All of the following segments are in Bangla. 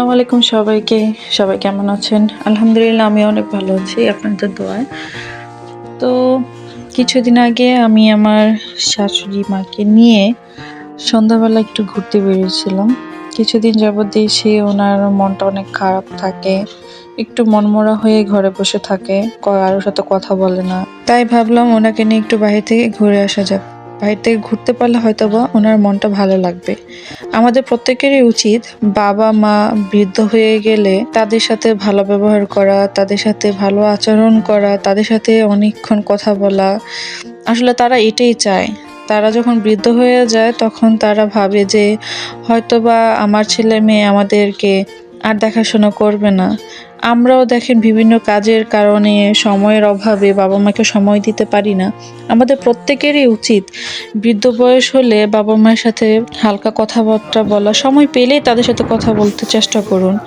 আসসালামু আলাইকুম সবাইকে। সবাই কেমন আছেন? আলহামদুলিল্লাহ, আমি অনেক ভালো আছি, আপনাদের দোয়ায়। তো কিছুদিন আগে আমি আমার শাশুড়ি মাকে নিয়ে সন্ধ্যাবেলা একটু ঘুরতে বেরিয়েছিলাম। কিছুদিন যাবৎ দেখছি ওনার মনটা অনেক খারাপ থাকে, একটু মনমরা হয়ে ঘরে বসে থাকে কারোর সাথে কথা বলে না। তাই ভাবলাম ওনাকে নিয়ে একটু বাইরে থেকে ঘুরে আসা যাক। বাইরে থেকে ঘুরতে পারলে হয়তো বা ওনার মনটা ভালো লাগবে। আমাদের প্রত্যেকেরই উচিত বাবা, মা বৃদ্ধ হয়ে গেলে তাদের সাথে ভালো ব্যবহার করা, তাদের সাথে ভালো আচরণ করা, তাদের সাথে অনেকক্ষণ কথা বলা। আসলে তারা এটাই চায়। তারা যখন বৃদ্ধ হয়ে যায় তখন তারা ভাবে যে হয়তোবা আমার ছেলে মেয়ে আমাদেরকে আর দেখাশোনা করবে না। আমরাও দেখেন বিভিন্ন কাজের কারণে সময়ের অভাবে বাবা মাকে সময় দিতে পারি না। আমাদের প্রত্যেকেরই উচিত বৃদ্ধ বয়স হলে বাবা মায়ের সাথে হালকা কথাবার্তা বলা, সময় পেলেই তাদের সাথে কথা বলতে চেষ্টা করুন,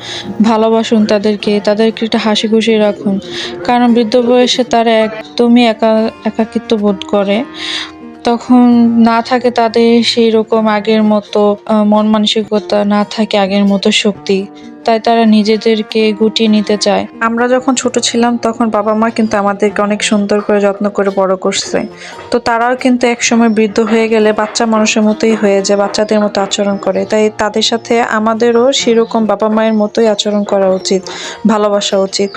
ভালোবাসুন তাদেরকে তাদেরকে একটা হাসি খুশি রাখুন। কারণ বৃদ্ধ বয়সে তারা একদমই একা, একাকিত্ব বোধ করে। তখন না থাকে তাদের সেই রকম আগের মতো মন মানসিকতা না থাকে আগের মতো শক্তি। তাই তারা নিজেদেরকে গুটিয়ে নিতে চায়। আমরা যখন ছোট ছিলাম তখন বাবা মা কিন্তু আমাদেরকে অনেক সুন্দর করে যত্ন করে বড় করছে। তো তারাও কিন্তু একসময় বৃদ্ধ হয়ে গেলে বাচ্চা মানুষের মতোই হয়ে যায়, বাচ্চাদের মতো আচরণ করে। তাই তাদের সাথে আমাদেরও সেরকম বাবা মায়ের মতোই আচরণ করা উচিত, ভালোবাসা উচিত।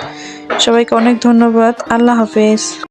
সবাইকে অনেক ধন্যবাদ। আল্লাহ হাফেজ।